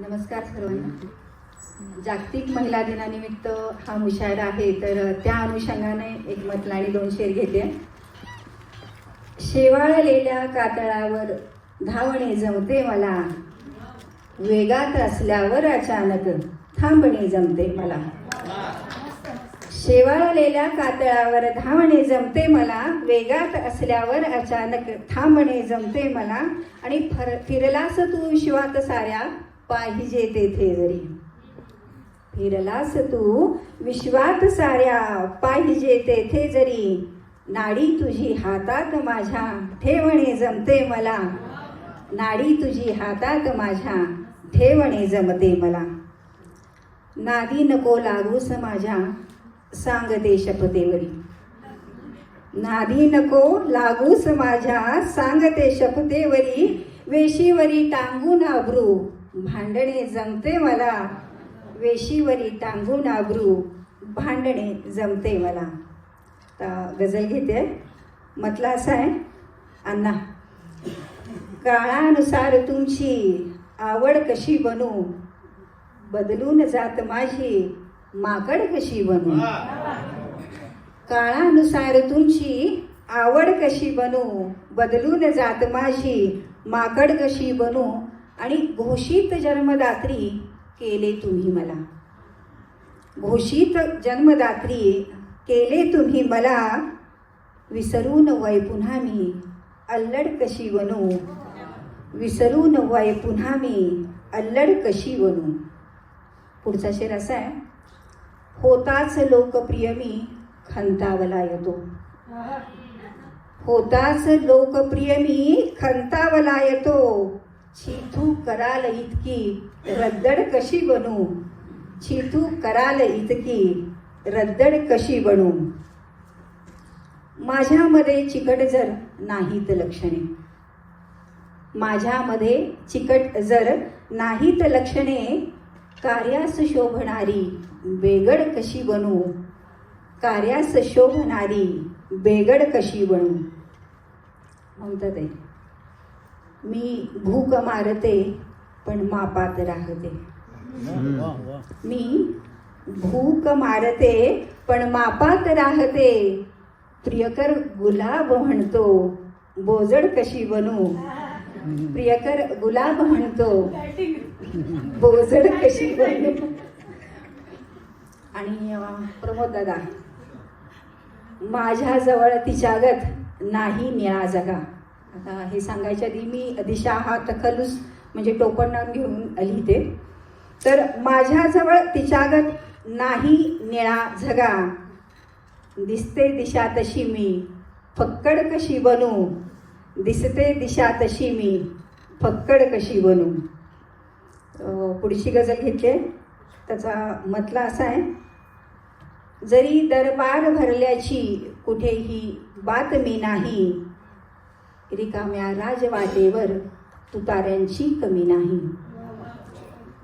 नमस्कार सर्वांना. जागतिक महिला दिनानिमित्त हा मुशायरा आहे तर त्या अनुषंगाने एक मतला आणि दोन शेर घेते. शेवाळलेल्या कातळावर धावणे जमते मला. वेगात असल्यावर अचानक थांबणे जमते मला. शेवाळलेल्या कातळावर धावणे जमते मला. वेगात असल्यावर अचानक थांबणे जमते मला. आणि फर फिरलास तू शिवात साऱ्या पाहिजे तेथे जरी फिरलास तू विश्वात साऱ्या पाहिजे तेथे जरी नाडी तुझी हातात माझ्या ठेवणे जमते मला. नाडी तुझी हातात माझ्या ठेवणे जमते मला. नादी नको लागूस माझ्या सांगते शपतेवरी नादी नको लागूस माझ्या सांगते शपतेवरी वेशीवरी टांगून आबरू भांडणे जमते मला. वेशीवरी टांगून आबरू भांडणे जमते मला. आता गझल घेते. म्हटलं असं आहे. अण्णा काळानुसार तुमची आवड कशी बनू? बदलून जात माझी माकड कशी बनू? काळानुसार तुमची आवड कशी बनू? बदलून जात माझी माकड कशी बनू? आणि घोषित जन्मदात्री केले तुम्ही मला. घोषित जन्मदात्री केले तुम्ही मला. विसरून वय पुन्हा मी. अल्लड कशी बनू विसरून वय पुन्हा मी. अल्लड कशी बनू पुढचा शेर असा आहे. होताच लोकप्रिय मी खंतावला येतो. होताच लोकप्रिय मी खंतावला येतो. छिथू कराल इतकी रद्दड कशी बनू? छिथू कराल इतकी रद्दड कशी बनू? माझ्यामध्ये चिकट जर नाहीत लक्षणे माझ्यामध्ये चिकट जर नाहीत लक्षणे कार्यास शोभणारी बेगड कशी बनू? कार्यास शोभणारी बेगड कशी बनू? म्हणतात आहे मी भूक मारते पण मापात राहते. मी भूक मारते पण मापात राहते. प्रियकर गुलाब म्हणतो बोजड कशी बनू? प्रियकर गुलाब म्हणतो बोजड कशी बनू? आणि प्रमोद दादा माझ्याजवळ तिच्यागत नाही निळा जगा. आता हे सांगायच्या आधी मी दिशा हा तखलूस म्हणजे टोपण घेऊन लिहिते. तर माझ्याजवळ तिच्यागत नाही निळा झगा. दिसते दिशा तशी मी. फक्कड कशी बनू? दिसते दिशा तशी मी. फक्कड कशी बनू? पुढची गजल घेतली त्याचा मतला असा आहे. जरी दरबार भरल्याची कुठेही बातमी नाही रिकाम्या राजवाटेवर तुतार्यांची कमी नाही.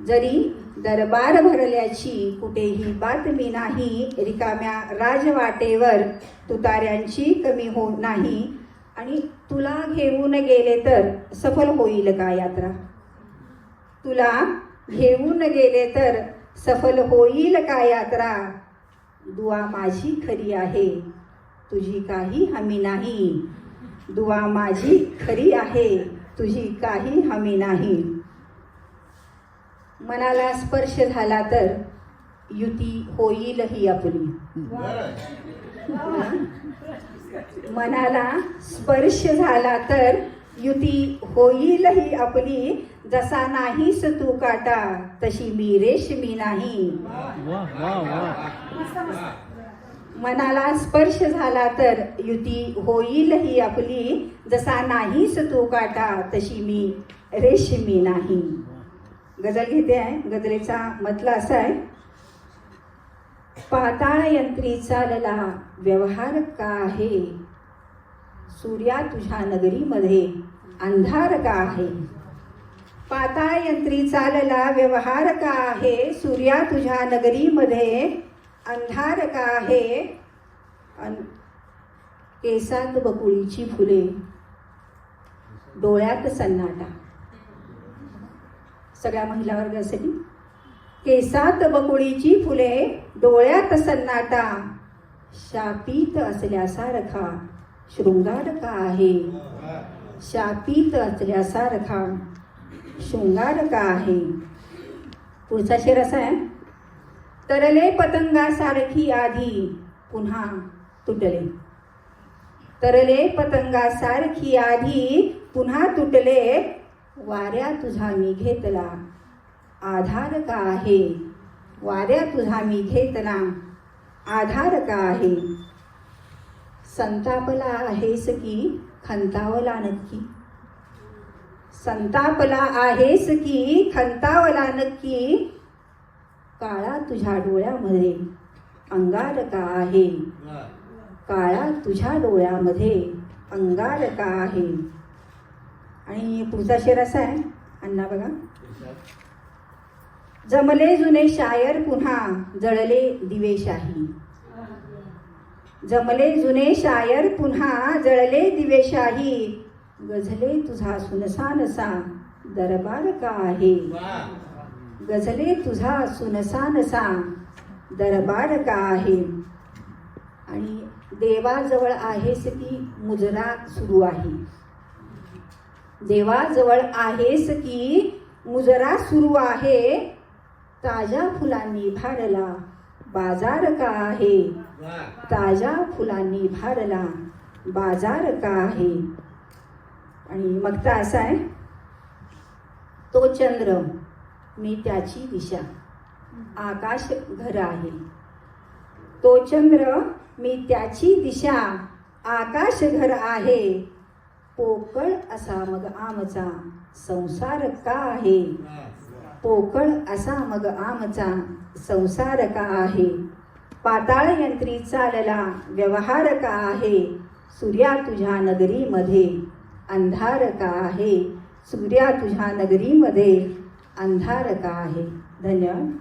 जरी दरबार भरल्याची कुठेही बातमी नाही रिकाम्या राजवाटेवर तुतार्यांची कमी हो नाही आणि तुला घेऊन गेले तर सफल होईल का यात्रा? तुला घेऊन गेले तर सफल होईल का यात्रा? दुआ माझी खरी आहे तुझी काही हमी नाही. दुआ माझी खरी आहे तुझी काही हमी नाही. मनाला स्पर्श झाला तर युती होईल ही आपली. मनाला स्पर्श झाला तर युती होईल ही आपली. जसा नाहीस तू काटा तशी मी रेशमी नाही. मनाला स्पर्श झाला तर युती होईल ही आपली. जसा नाहीस तू काटा तशी मी रेशमी नाही. गजल घेते आहे. गजलेचा मतला असा आहे. पाताळ यंत्री चालला व्यवहार का आहे? सूर्या तुझ्या नगरीमध्ये अंधार का आहे? पाताळ यंत्री चालला व्यवहार का आहे? सूर्या तुझ्या नगरीमध्ये अंधार का आहे? अन केसात बकुळीची फुले. डोळ्यात सन्नाटा. सगळ्या महिला वर्गासाठी. केसात बकुळीची फुले डोळ्यात सन्नाटा. शापित असल्यासारखा शृंगार का आहे? शापित असल्यासारखा शृंगार का आहे पुढचा शेर असा आहे. तरले पतंगासारखी आधी पुन्हा तुटले. तरले पतंगासारखी आधी पुन्हा तुटले वाऱ्या तुझा मी घेतला. आधार का आहे वाऱ्या तुझा मी घेतला. आधार का आहे संतापला आहेस की खंतावला नक्की? संतापला आहेस की खंतावला नक्की? काळा तुझ्या डोळ्यामध्ये अंगारका आहे. काळा तुझ्या डोळ्यामध्ये अंगारका आहे. आणि पुढचा शेर असा आहे. अण्णा बघा. जमले जुने शायर पुन्हा जळले दिवेशाही जमले जुने शायर पुन्हा जळले दिवेशाही गझले तुझा सुनसानसा दरबार का आहे गझले तुझा सुनसानसा दरबार का आहे आणि देवाजवळ आहेस की मुजरा सुरू आहे. देवाजवळ आहेस की मुजरा सुरू आहे. ताज्या फुलांनी भारला बाजार का आहे ताज्या फुलांनी भारला बाजार का आहे आणि मग तर असा आहे तो चंद्र मी त्याची दिशा. आकाश घर आहे. तो चंद्र मी त्याची दिशा. आकाश घर आहे. पोकळ असा मग आमचा. संसार का आहे? पोकळ असा मग आमचा. संसार का आहे? पाताळ यंत्री चालला. व्यवहार का आहे? सूर्या तुझ्या नगरीमध्ये. अंधार का आहे. सूर्या तुझ्या नगरीमध्ये अंधार का आहे. धन्यवाद.